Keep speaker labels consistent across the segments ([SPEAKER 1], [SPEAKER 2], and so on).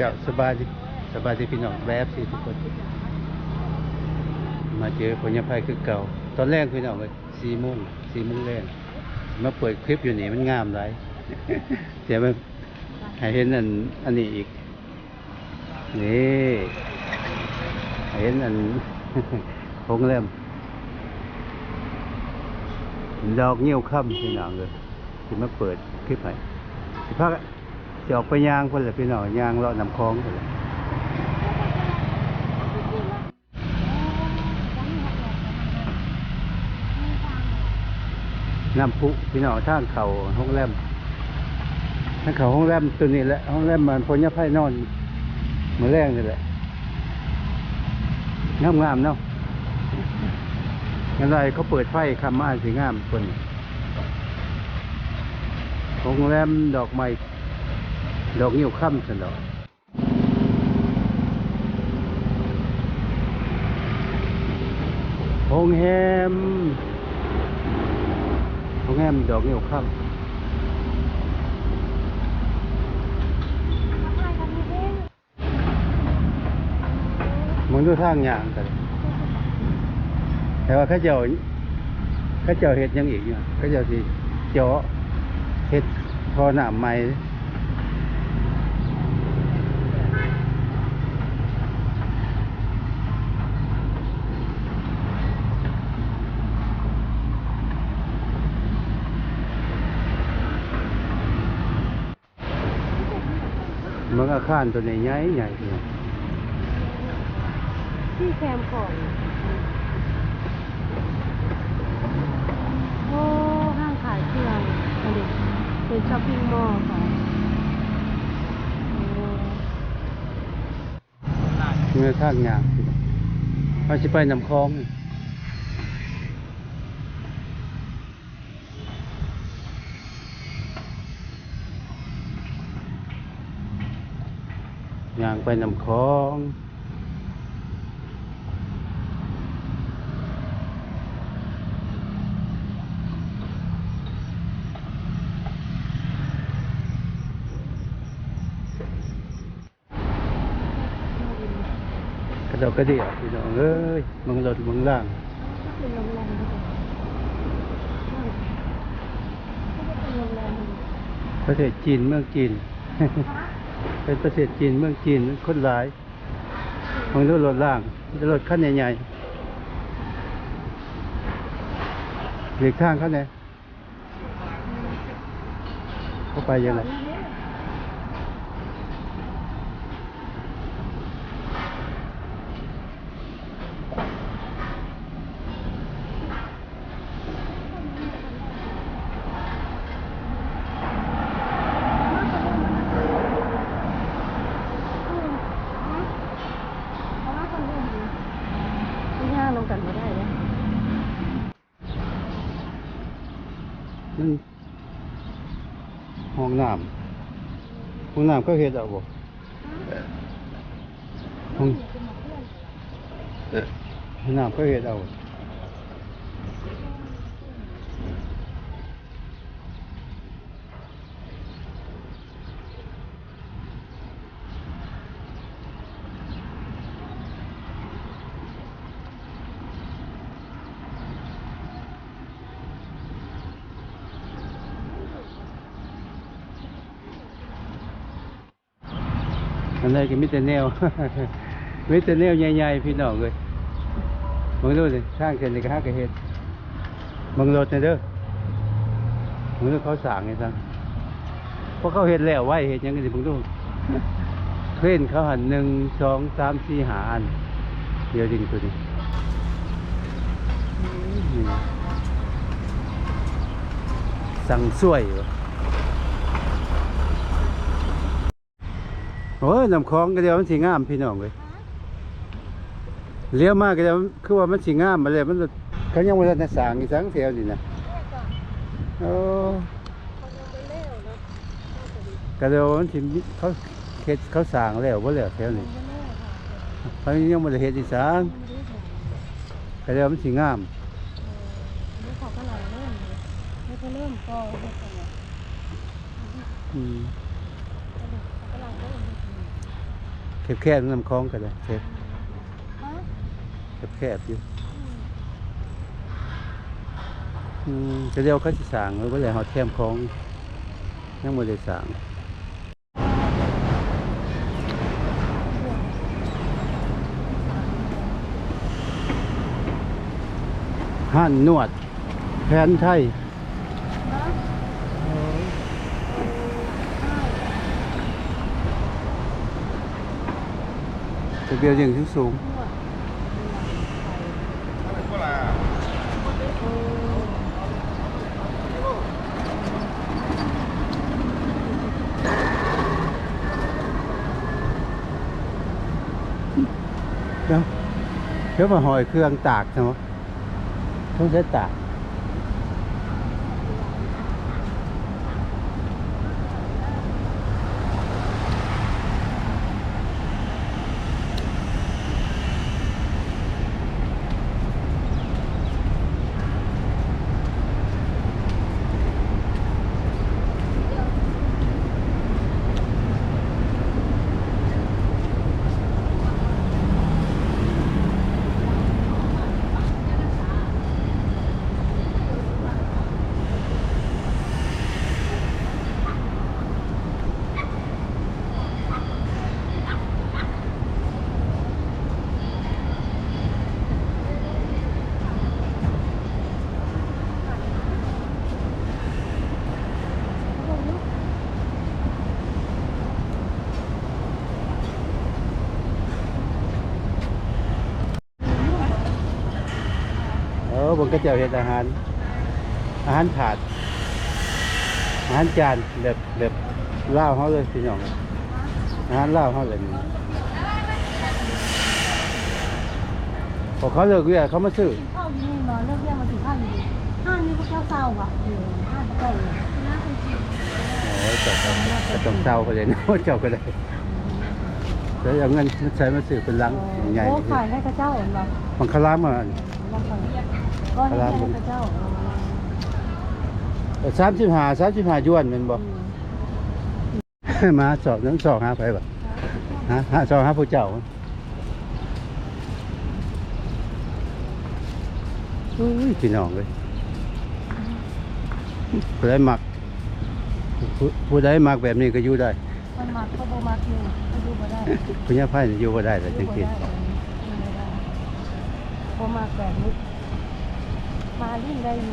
[SPEAKER 1] จ้าสบายดีสบายดีพี่น้องแบบสิทุกคน มาเจอพญาภัยคือเก่า ตอนแรกพี่น้องเลยสี่โมงสี่โมงแรกมาเปิดคลิปอยู่นี่มันงามไรเดี๋ยวมาให้เห็นอันอันนี้อีก นี่เห็นอันโรงแรมดอกเงี้ยวค่ำพี่น้องเลยที่มาเปิดคลิปให้สิพัก จะออกไปยางคนละพี่น้องยางเลาะน้ำคลองคนละน้ำพุพี่น้องท่างเขาห้องแรมท่างเขาห้องแรมตัวนี้แหละห้องแรมมันพญาไพ่นอนมือแรงนี่แหละงามงามๆเนาะงั้นไรเขาเปิดไฟคำมาสีงามคนโรงแรมดอกไม้ ดอกนิ้วค่ำสนอกโรงแรมโรงแรมดอกนิ้วค่ำมึงดูทางอย่างกันแต่ว่าเขาเจ้าเขาเจ้าเห็ดยังอีกอยู่เขาเจ้าสิเจาะเห็ดทอหนามไม้ มันอาคารตัวนี้ใหญ่ใหญ่ๆเนี่ย
[SPEAKER 2] ที่แคมป์ของโอ้ห้างขายเครื่องอันนี้เป็นช้อปปิ้งมอลล์ค่ะโอ้
[SPEAKER 1] เมื่อข้างยางเขาจะไปนำคลอง ยางไปนำคลองกระดดกระเดี่ยวพี่น้องเอ้ยมึงรถมึงล่าง
[SPEAKER 2] ประ
[SPEAKER 1] เทศจีนเมืองจีน เป็นประเทศจีนเมืองจีนคนหลายมึงดูรถล่างรถขั้นใหญ่ๆหลีกทางเขาเนี่ยเข้าไปยังไง
[SPEAKER 2] เพราะว่าคนอื่นดีที่ย่างลงกันไม่ได้เลย
[SPEAKER 1] นั่นห้องน้ำห้องน้ำก็เฮ็ดเอาบ่ห้องห้องน้ำก็เฮ็ดเอา อันนี้ก็มีแต่แนวมีแต่แนวใหญ่ๆพี่น้องเลยมึงดูสิสร้างเสร็จเลยก็ฮักกะเฮ็ดมึงรถนี่เด้อมึงดูเขาสร้างไงซังเพราะเขาเฮ็ดแล้วไว้เฮ็ดยังไงสิมึงดูเพื่อนเขาหันหนึ่งสองสามสี่หาอันเดียวจริงตัวนี้สั่งสวยวะ โอ้ยน้ำคลองก็เดียวมันสีงามพี่น้องเลยเลี้ยวมากก็เดียวคือว่ามันสีงามมาเลยมันเขายังไม่ได้สร้างอีสังเทียวนี่นะโอ้ก็เดียวมันสิมีเขาเฮ็ดเขาสร้างแล้วบ่แล้วแถวนี้เขายังไม่ได้เฮ็ดอีสังก็เดียวมันสีงาม
[SPEAKER 2] ไม่ขอก็ลองเริ่มเลยไม่ก็เริ่มก็เฮ็ดกันเนี่ย
[SPEAKER 1] อืม
[SPEAKER 2] ก็ลองเริ่มเฮ็ดกัน
[SPEAKER 1] แคบๆน้ำคลองก็ได้เชฟ
[SPEAKER 2] ฮะ
[SPEAKER 1] แคบๆอยู่อืมจะเรียกเขาสิสร้างหรือว่าอะไรหอดแคมคลองยังไม่ได้สร้างห้านนวดแผนไทย
[SPEAKER 2] ฮะ
[SPEAKER 1] จะเบียวยิงสูงสูง
[SPEAKER 2] นวด
[SPEAKER 1] เดี๋ยวเดี๋ยวมาหอยเครื่องตา กใช่ไหมต้องใช้ตากเออบนก็จะเห็นอาหาร อาหารถาด อาหารจานแบบแบบเล่าวเขาเลยพี่น้องอาหารเล่าวเขาเลยนี่พอเขาเลิกเวียกเขามาซื้อ
[SPEAKER 2] เข้าอยู่นี่มาเลิกเรียกมาถึงห้างอยู่ห้างนี่พวกเจ้าเศร้าอะอยู่ห้างใกล้เลยน่าเป็นจริง
[SPEAKER 1] โอ้ยเจับก็ต้องเศร้าเขาเลยนะว่าเจ้าก็ได้แล้วเอาเงินใช้มาซื้อเป็นลังใหญ่
[SPEAKER 2] โอ้ขายให้กระเจ้าเหรอ
[SPEAKER 1] มันคลามมา
[SPEAKER 2] ลอง ฟังก็ให้กระเจ้า
[SPEAKER 1] สามสิบห้าสามสิบห้ายวนเป็นบ่มาสอบน้องสอบหาไปบ่ฮะหาสอบหาผู้เจ้าอุ้ยพี่น้องเลยผู้ใดมักผู้ผู้ใดมักแบบนี้ก็อยู่ได้
[SPEAKER 2] มันมักเขาบ่มักอยู่เขาดูบ่ได้
[SPEAKER 1] ผู้ย่าไพ่นี่อยู่บ่ได้แต่จริง
[SPEAKER 2] พอมาแบบนี้ มาลิ้นได้ไหม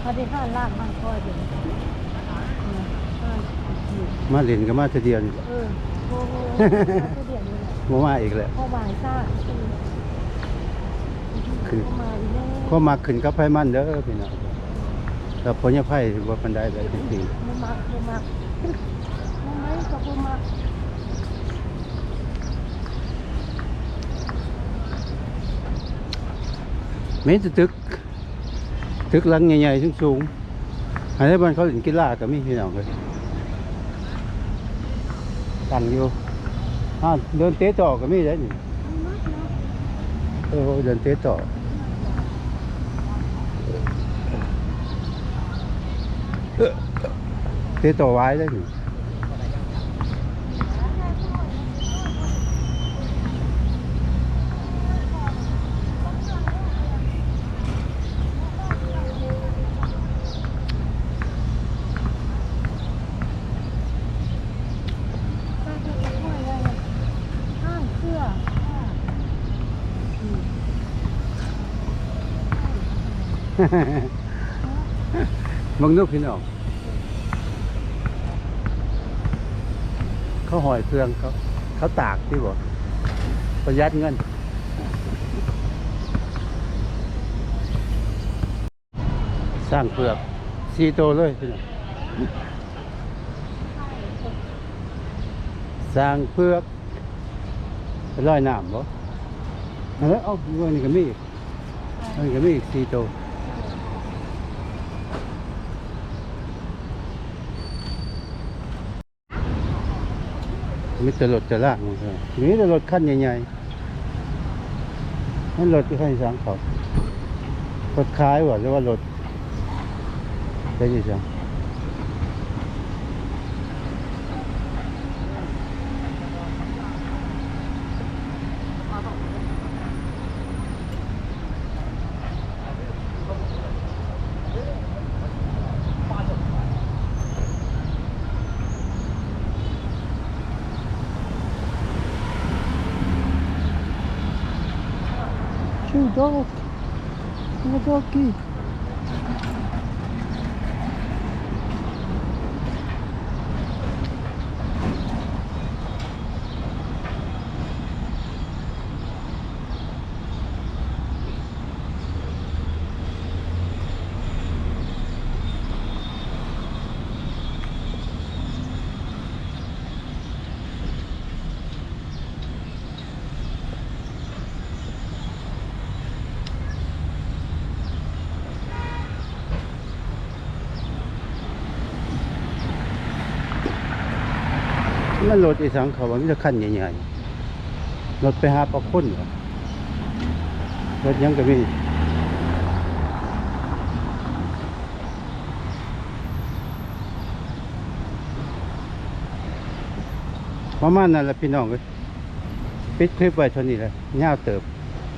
[SPEAKER 2] พอได้ห้าลากมันก็เดี๋ยวห้าอยู่
[SPEAKER 1] ๆมาเล่นก็มาเทีเดียวนี่
[SPEAKER 2] เออโอ้โหตัวเดียวนี่แหละ
[SPEAKER 1] บ่มาอีกแล้ว
[SPEAKER 2] พอบ่ายซ่า
[SPEAKER 1] คือ
[SPEAKER 2] เข้ามาอีกแล้ว
[SPEAKER 1] ก็มักขึ้นกับไผมันเด้อพี่น้องแต่ผู้ย่าไพ่บ่ปานใดแต่จริง
[SPEAKER 2] บ่มักบ่มักบ่ไหมก็บ่มัก
[SPEAKER 1] ๆมีแต่ตึก ตึกหลังใหญ่ๆสูงๆอันนี้บ้านเขาเล่นกีฬาก็มีพี่น้องเลยตั้งอยู่อ่าเดินเตะต่อก็มีได้นี่
[SPEAKER 2] บ่มักเนาะ
[SPEAKER 1] เออเดินเตะต่อเออเตะต่อไว้ได้นี่ มึงนึกพี่น้องเขาหอยเครื่องเขาเขาตากที่บ่ประหยัดเงินสร้างเปลือกซีโตวเลยพี่น้องสร้างเปลือกร้อยน้ำบ่แล้วเอาเงินนี่ก็มีดอันนี้ก็มีอีกซีโตว มีแต่รถจะลากมันครับมีแต่รถขั้นใหญ่ๆนั่นรถที่ให้สังเขารถคล้ายว่ะหรือว่ารถได้ยินเสียง dog. adult. A doggy. นั่นรถอีสังเขาว่ามีแต่คันใหญ่ๆรถไปหาปลาคนเหรอรถยังก็มีประมาณนั้นแหละพี่น้องเลยปิดคลิปไว้เท่านี้แหละยาเติบ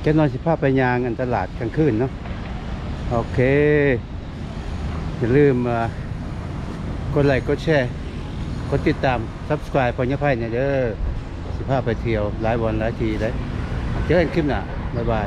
[SPEAKER 1] แกนอนสิภาพไปยางอันตลาดกลางคืนเนาะโอเค อย่าลืมกดไลค์กดแชร์ กดติดตาม subscribe พอญไพ่เนี่ยเด้อสิพาไปเที่ยวหลายวันหลายทีเลยเจอกันคลิปหน้าบ๊ายบาย